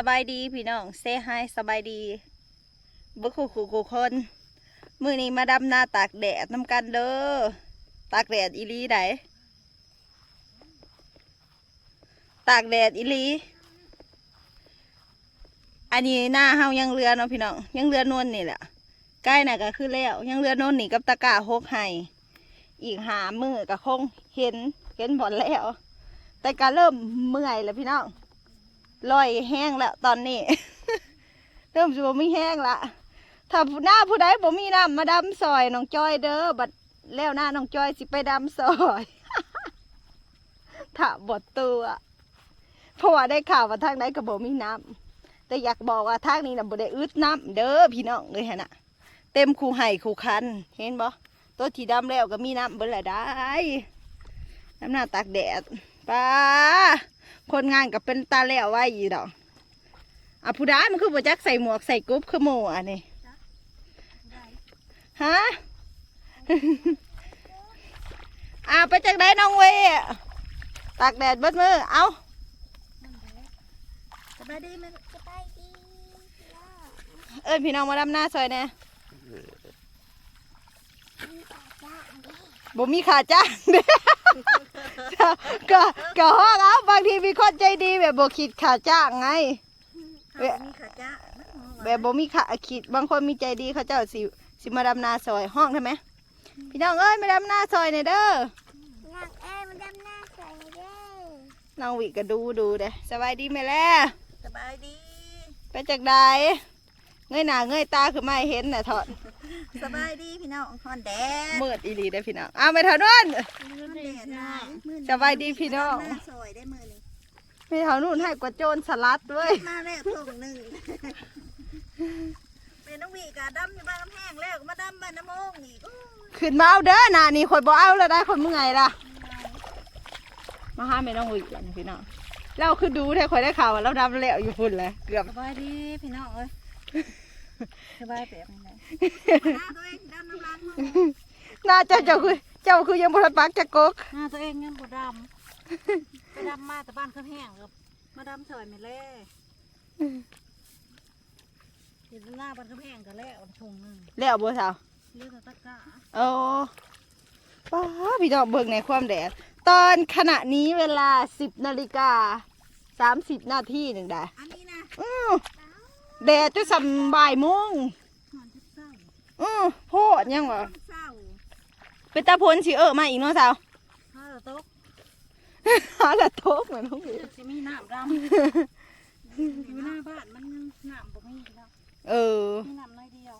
สบายดีพี่น้องเซฮสบายดีบุคูคูคูคน มือนี้มาดำหน้าตากแดดน้ำกันเด้อตากแดดอีลีไดตากแดดอีลีอันนี้หน้าเฮายังเรือเนาะพี่น้องยังเรือนวลนี่แหละใกล้น่ะก็คือแล้วยังเรือนวลนี่กับตะกร้าหกไห้อีกหามือก็คงเห็นเห็นบอนแล้ว แต่ก็เริ่มเมื่อยแล้วพี่น้อง ลอยแห้งแล้วตอนนี้ เริ่มจะบ่มีแห้งละถ้าหน้าผู้ใดบ่มีน้ำมาดำซอยน้องจอยเด้อบัดแล้วหน้าน้องจอยสิไปดำซอยถ้าบดตัวเพราะว่าได้ข่าวว่าทางไหนก็บ่มีน้ำแต่อยากบอกว่าทางนี้น่ะบ่ได้อึดน้ำเด้อพี่น้องเลยฮะน่ะเต็มคูไห่คูคัน เห็นบ่ตัวที่ดำแล้วก็มีน้ำเบิ่ละได้น้ำหน้าตากแดด ป้าคนงานกับเป็นตาแล้วไว้อีดอกอะผู้ได้มันคือบ่จักใส่หมวกใส่กรุ๊ปคือหมูอันนี้ฮะอ่าไปจากไหนน้องเวตากแดดเบิดมือเอาสบายดีไหมสบายดีเอิ้นพี่น้องมาดำหน้าซอยแน่ บ่มีขาจ้างเด้ก็ก็ห้องเอาบางทีมีคนใจดีแบบบ่คิดขาจ้างไง เว้ย มีขาจ้าแบบบ่มีขาคิดบางคนมีใจดีเขาเจ้าสิสิมาดำนาซอยห้องใช่ไหมพี่น้องเอ้ยมาดำนาซอยหน่อยเด้อนางเอ้ยมันดำหน้าใส่เด้น้องวิก็ดูดูเด้อสบายดีไหมแล่สบายดี ไปจากใด เงยหน้าเงยตาคือไม่เห็นน่ะถอดสบายดีพี่น้องฮอนแดดมืดอีหลีได้อพี่น้องเอาไปเถอะนุ่น ฮอนแดดนายมื้อนี้สบายดีพี่น้อง หน้าซอยได้มือนี้ไปเถอะนุ่นให้กว่าโจรสลัดด้วยมาแล้วถุงหนึ่งเป็นน้องวีกะดำอยู่บ้านน้ำแห้งแล้วก็มาดำบ้านน้ำโมงอีกโอ้ยขึ้นมาเอาเด้อน่ะนี่ข่อยบ่เอาแล้วได้คนเมื่อยล่ะ มาห้ามไม่ต้องวิแล้วนี่พี่น้องเราคือดูแท้ข่อยได้ข่าวว่าเราดำแล้วอยู่พุ่นเลยเกือบ สบายดีพี่น้องเอ้ย สบายแบบนี้เลยหน้าตัวเองดำน้ำล้างมือน่าเจ้าเจ้าคือเจ้าคือยังบทันปักจะกกหน้าตัวเองยังบ่ดำไปดำมาแต่บ้านเขาแห้งครับมาดำซอยไม่เล่เห็นหน้าบ้านเขาแห้งกันแล้วถุงหนึ่งแล้วบัวสาวเลือกตะกร้าโอ้ป้าพี่น้องเบิ่งในความแดดตอนขณะนี้เวลาสิบนาฬิกาสามสิบนาทีหนึ่งได้อันนี้นะอือ แดดจะสำบ่ายโมงหอนทุกเศร้าอือโพดยังวะทุกเศร้าเป็นตาพลสิเออมาอีกเนาะสาวถ้าเราโต๊ะหาละโต๊ะเหมือนน้องวิจะมีน้ำดำอยู่หน้าบ้านมันยังน้ำบ่มีแล้วเออ มีน้ำน้อยเดียว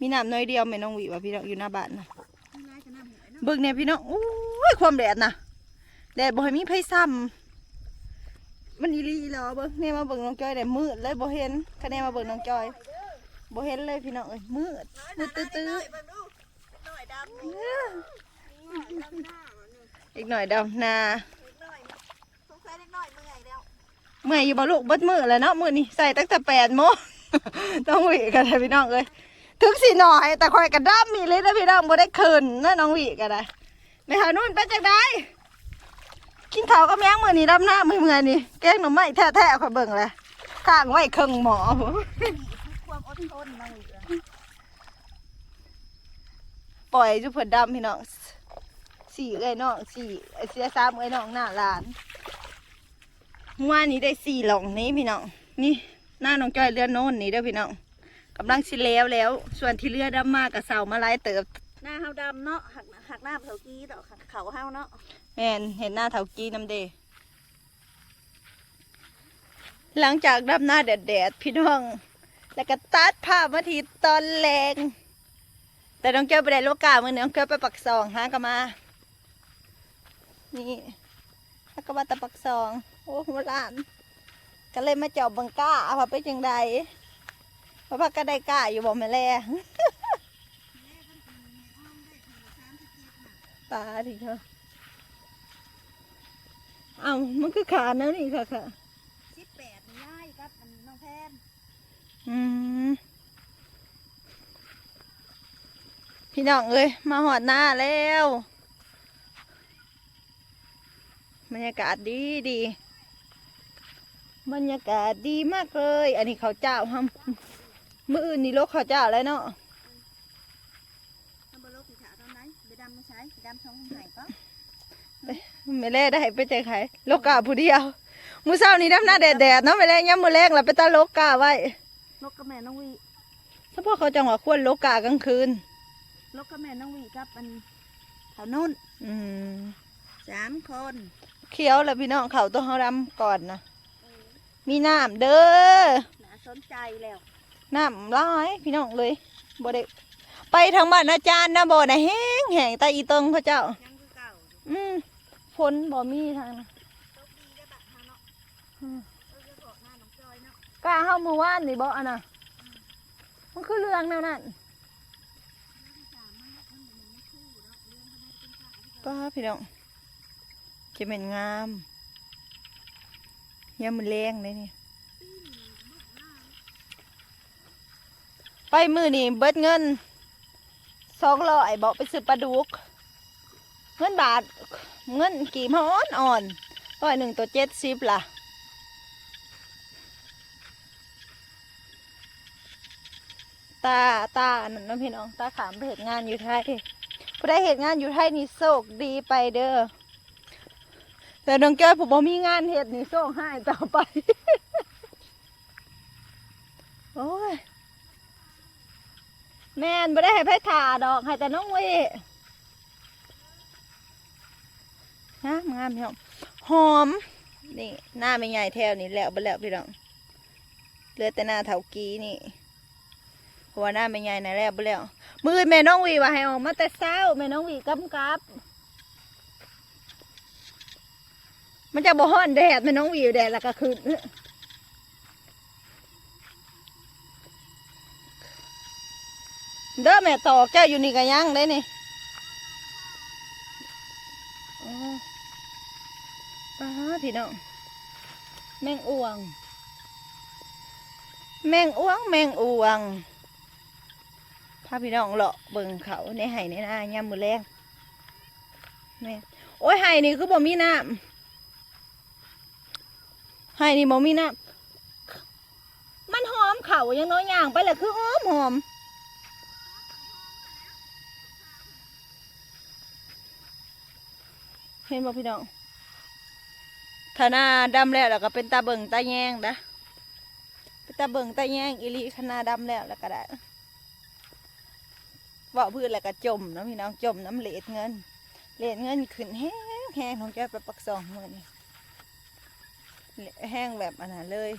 มีน้ำน้อยเดียวแม่น้องวิว่าพี่น้องอยู่หน้าบ้านนะมีไรก็น้ำหอยเนาะเบิ่งเนี่ยพี่น้องอุ้ยความแดดนะแดดบ่ให้มีไผซ้ำ มันอีหลีเหรอเบิ่งเนี่ยมาเบิ่งน้องจอยได้มืดเลยบ่เห็นคะแนนมาเบิ่งน้องจอยบ่เห็นเลยพี่น้องเอ้ยมืดมืดตื้อหน่อยเบิ่งดูหน่อยดำนี่หน่อยดำหน้ามันนี่ๆอีกหน่อยดำนาเล็กน้อยสงสัยเล็กน้อยเมื่อยแล้วเมื่อยอยู่บ่ลูกเบิดมือแล้วเนาะมื้อนี้ใส่ตั้งแต่8โมงต้องหวีกันเลยพี่น้องเอ้ยถึงสิหน่อยแต่คอยกระด้ำมีเลยนะพี่น้องบ่ได้คืนนะน้องหวีกันได้ไปหานู่นไปจังได กินข้าวกับแมงมือนี้ดำหน้ามือเมื่อนี่แกงหน่อไม้แท้ๆขอยเบิ่งเลยข้างไว้ครึ่งหมอคือความอดทนน้องอีกแล้วปล่อยจุเพิ่นดำพี่น้องสี่เอ้ยน้องสี่เสียสามเอ้ยน้องหน้าหลานเมื่อวานนี้ได้สี่หลองนี้พี่น้องนี่หน้าน้องจ้อยเรือโน่นนี่เด้อพี่น้องกำลังสิแล้วแล้ว ส่วนที่เรือดำมากกับเสามาหลายเติบ น้าเฮาดำเนาะหักหักหน้าเผากี้ดอกหักเขาเฮาเนาะแมนเห็นหน้าเถากีน้ำเดหลังจากดำหน้าแดดๆพี่น้อง แล้วก็ตัดภาพมาทีตอนแรงแต่น้องเจ้าไปได้โลกามือน้องเจ้ไปปักซองหากนมา นี่หากนมาแตะปักซอง โอ้โหหลานก็เลยมาเจอบบังก้าว่าไปจังใดว่าพักก็ได้กล้าอยู่บ่แม่แล่ ตาดิเธอเอามันคือขาแนวนี่ค่ะค่ะสิบแปดนี่ย่ายครับอันน้องแพนอืมพี่น้องเอ้ยมาหอดหน้าแล้วบรรยากาศดีดีบรรยากาศดีมากเลย อันนี้เขาวเจ้าทำมืออื่นนี่โลกเขาวเจ้าแล้วเนาะ ทำบอลลูกสีขาวตอนไหนไปดำไม่ใช้ดำช่องไหนก็ ไม่แล่ได้ไปใจใครโลกกาผู้เดียวมือเช้านี้ดำหน้าแดดๆเนาะไม่แล่ย้ำมือแรงแล้วไปตาโลกกาไว้ลกกับแม่น้องวีเฉพาะเขาจังหวะควรโลกกากลางคืนลกกับแม่น้องวีครับมันเขานุ่นอืมสามคนเคี้ยวแล้วพี่น้องเขาต้องเขาดำก่อนนะมีน้ำเด้อน่าสนใจแล้วน้ำร้ายพี่น้องเลยบ่ได้ไปทางบ้านอาจารย์นะบ่นะแห้งแห้งตาอีเติงเขาเจ้ายังคือเก่าอืม ฝนบ่มีทางนะโชคดีได้บัตรทางเนาะอืมเออจะบอกหน้าเนาะกล้าเข้ามือว่านนี่บ่อันน่ะมันคือเรื่องแนวนั้นป้าพี่น้องจะเป็นงามยามมือแรงเลยนี่ ไปมือนี่เบิดเงินสองร้อยบอกไปซื้อปลาดุก เงินบาทเงินกี่มอนอ่อนร้อยหนึ่งตัวเจ็ดสิบล่ะตาตาอันนั้นเนาะพี่น้องตาขามไปเหตุงานอยู่ไทยผู้ได้เหตุงานอยู่ไทยนี่โชคดีไปเด้อแต่น้องแก้วผมบ่มีงานเหตุนี่โชคให้ต่อไป โอ้ยแม่นบ่ได้ให้ไผถ่าดอกให้แต่น้องเว งามงามพี่น้องหอม นี่หน้าไม่ใหญ่แถวนี่แล้วไปแล้วพี่น้องเหลือแต่หน้าเถากี้นี่หัวหน้าแม่ใหญ่นะแล้วบ่แล้ว มือแม่น้องวีว่าให้ออกมาแต่เช้าแม่น้องวีกำกับ มันจะบ่ฮ้อนแดดแม่น้องวีอยู่แดดแล้วก็คืนเด้อแม่ตอกเจ้าอยู่นี่ก็ยังได้นี่อ๋อ ป้าพี่น้องแมงอ่วง แมงอ่วง แมงอ่วงพาพี่น้องเลาะเบิ่งเขาในไห่ในนาย่ำมือแรงแม่โอ้ยไห่นี่คือบ่มีน้ำไห่นี่บ่มีน้ำมันหอมเขายังน้อยย่างไปแหละคือหอมหอมเห็นบ่พี่น้อง ถ้าหน้าดำแล้วแล้วก็เป็นตาเบิ่งตาแยงนะเป็นตาเบิ่งตาแยงอีหลีขนาดดำแล้วแล้วก็ได้ว่าพืชแล้วก็จมนะพี่น้องจมน้ำเลดเงิน เลดเงินขึ้นแห้งแห้งของแกไปปักซองมือนี่แห้งแบบอันนั้นเลย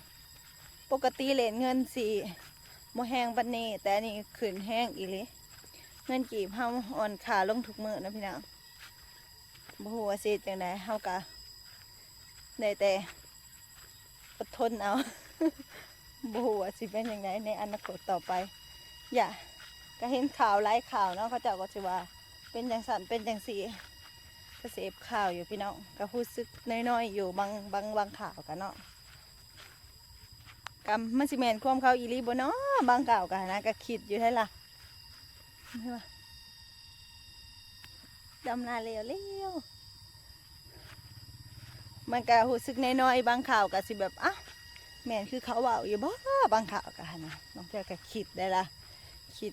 ปกติเลดเงินสี่โมแห้งปันนี้แต่นี่ขึ้นแห้งอีลิเงินกีบเฮาอ่อนขาลงทุกมือนะพี่น้องบ่ฮู้ว่าสิจังไดเฮากะ ได้แต่อดทนเอาบ่ฮู้ว่าสิเป็นยังไงในอนาคตต่อไป อย่าก็เห็นข่าวไลฟ์ข่าวเนาะเขาเจ้าก็จะว่า เป็นจังสันเป็นจังสีก็เสพข่าวอยู่พี่น้องก็พูดซึกน้อยๆอยู่บางบางบางข่าวกันเนาะกำมันสิแมนความเขาอีหลีบเนาะบางข่าวกันนะก็คิดอยู่ให้ล่ะใช่ปะดำนาเร็วเร็ว มันก็รู้สึกน้อยๆบางข่าวก็สิแบบอะแม่นคือเขาเว่าอยู่บ่บางข่าวกันนะน้องเจ้าก็คิดได้ละคิด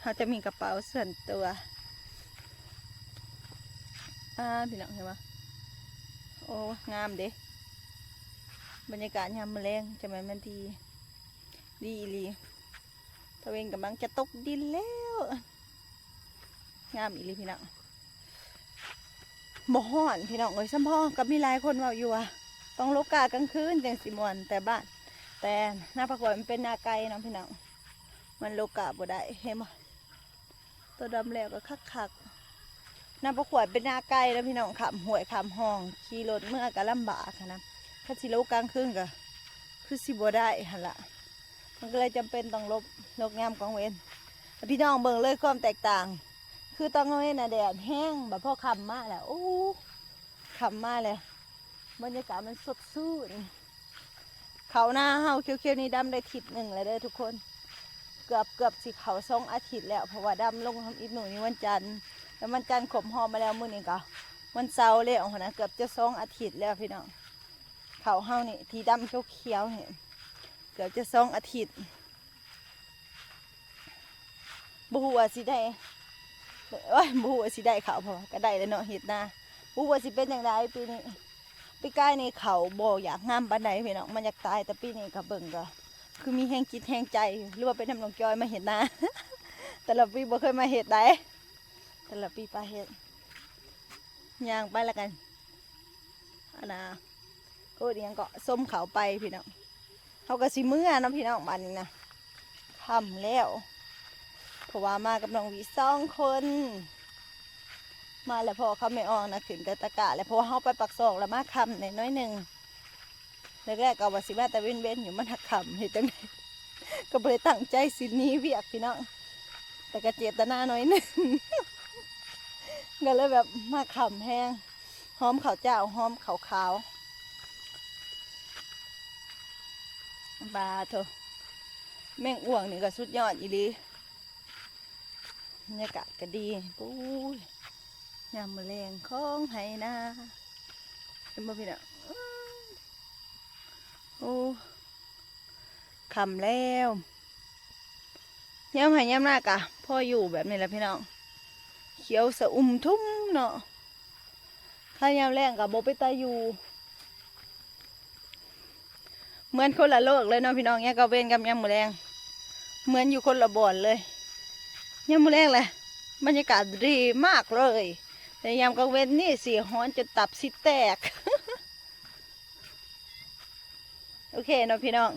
เขาจะมีกระเป๋าส่วนตัวอ่าพี่น้องเห็นปะโอ้งามเด้บรรยากาศยามมื้อแรงจะแม่นมันดีดีอีหลีตะเวนกำลังจะตกดินแล้ว งามอีหลีพี่น้อง บ่ฮ้อนพี่น้องเอ้ยซ้ำพ่อกับมีหลายคนเว่าอยู่ว่าต้องโลกากลางคืนจังสิมวนแต่บ้านแต่หน้าประกวดมันเป็นนาไกลเนาะพี่น้องมันโลกาบ่ได้เห็นไหมตัวดำแล้วก็คักคักๆน้ำประขวดเป็นนาไกลแล้วพี่น้องขามห่วยขามห้องขี่รถเมื่อก็ลำบากนะถ้าสิโลกลางคืนก็คือสิบ่ได้หันละมันก็เลยจำเป็นต้องลบลกงามกองเวนพี่น้องเบิ่งเลยความแตกต่าง คือตอนกลางเวนน่ะแดดแห้งแบบพ่อคำมากแหละโอ้คำมากเลยบรรยากาศมันสดชื่นเขาหน้าเฮาเขียวๆนี่ดำได้ทิศหนึ่งเลยเด้อทุกคน เกือบเกือบสิเขาสองอาทิตย์แล้วเพราะว่าดำลงทำอีกหนูนี่วันจันทร์แล้ววันจันทร์ขมหอมมาแล้วมื้อนี้ก็วันเสาร์แล้วนะเกือบจะสองอาทิตย์แล้วพี่น้องเขาเฮานี่ทีดำเขียวๆเนี่ยเกือบจะสองอาทิตย์บฮูว่าสิได้ โอ้ยบฮูว่าสิได้เขาพอก็ได้แล้วเนาะเห็ดนาบฮูว่าสิเป็นอย่างไรปีนี้ปีกายนี่เขาบ่อยากงามปานใดพี่น้องมันอยากตายแต่ปีนี้ก็เบิ่งก็คือมีแห้งจิตแห้งใจหรือว่าเป็นน้ำลงจอยมาเห็ดนาแต่ละปีบ่เคยมาเห็ดได้แต่ละปีไปเห็ดย่างไปล้วกันอันน่ะโอ้ยยังก็ส้มเขาไปพี่น้องเขาก็สิเมื่อนะพี่น้องบ้านนี้นะทำแล้ว เพราะว่ามากับน้องวีสองคน มาแล้วพอเขาไม่ออกนะขึ้นกระตะกะแล้วเพราะว่าเขาไปปักซองแล้วมาคำในน้อยหนึ่งแรกๆก็ว่าสิมาแต่เว้นเว้นอยู่มันหักคำเห็นจังไงก็เลยตั้งใจสิหนี้เวียกพี่น้องแต่ก็เจตนาน้อยหนึ่งก็เลยแบบมาคำแห้งหอมข้าวเจ้าหอมข้าวขาวบาโถอะแม่งอ้วงนี่ก็สุดยอดอีลี บรรยากาศก็ดีปุ้ยยามมะแรงของไห้นาเห็นบ่พี่น่ะอื้อโอ้คำแล้วยามไห้ยามหน้ากะพ่ออยู่แบบนี้แหละพี่น้องเขียวสะอุ่มทุ่มเนาะข้ายามแรงกับโบไปตาอยู่ เหมือนคนละโลกเลยเนาะพี่น้องเนี่ยก็เว้นกับยามมือแรงเหมือนอยู่คนละบ่อนเลย ยามมือแรงเลยบรรยากาศดีมากเลย แต่ยามกลางเว้นนี่สีฮ้อนจนตับสิแตก โอเคเนาะพี่น้อง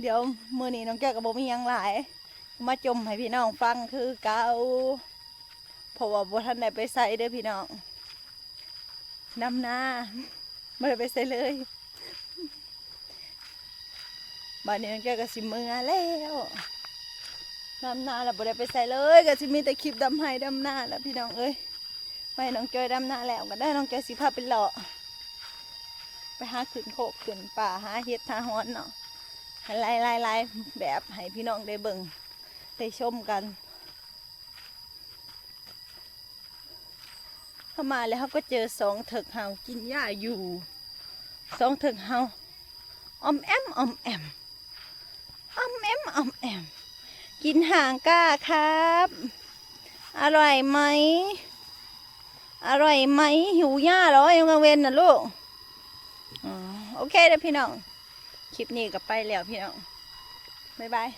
เดี๋ยวมือนี้น้องแก้วกับโบมีหยังหลาย มาจมให้พี่น้องฟังคือเกาเพราะว่าบ่ทันได้ไปใส่เด้อพี่น้องนำหน้าไม่ได้ไปใส่เลยบ้านนี้น้องแก้วก็สิเมือแล้ว ดำนาแล้วบ่ได้ไปใส่เลยก็สิมีแต่คลิปดำให้ดำหน้าแล้วพี่น้องเอ้ยไปน้องจอยดำหน้าแล้วก็ได้น้องจอยสิพาไปเลาะไปหาขึ้นโคกขึ้นป่าหาเห็ดหาฮอนเนาะไล่ไล่ไล่แบบให้พี่น้องได้เบิ่งได้ชมกัน เข้ามาแล้วเขาก็เจอสองเถิกเฮากินหญ้าอยู่สองเถิกเฮาอมแอมออมแอมออมแอมอมแอม กินหางก้าครับ อร่อยไหม อร่อยไหม หิวหญ้าเหรอยังกังเวนนะลูกโอเคเด้อพี่น้อง คลิปนี้ก็ไปแล้วพี่น้อง บ๊ายบาย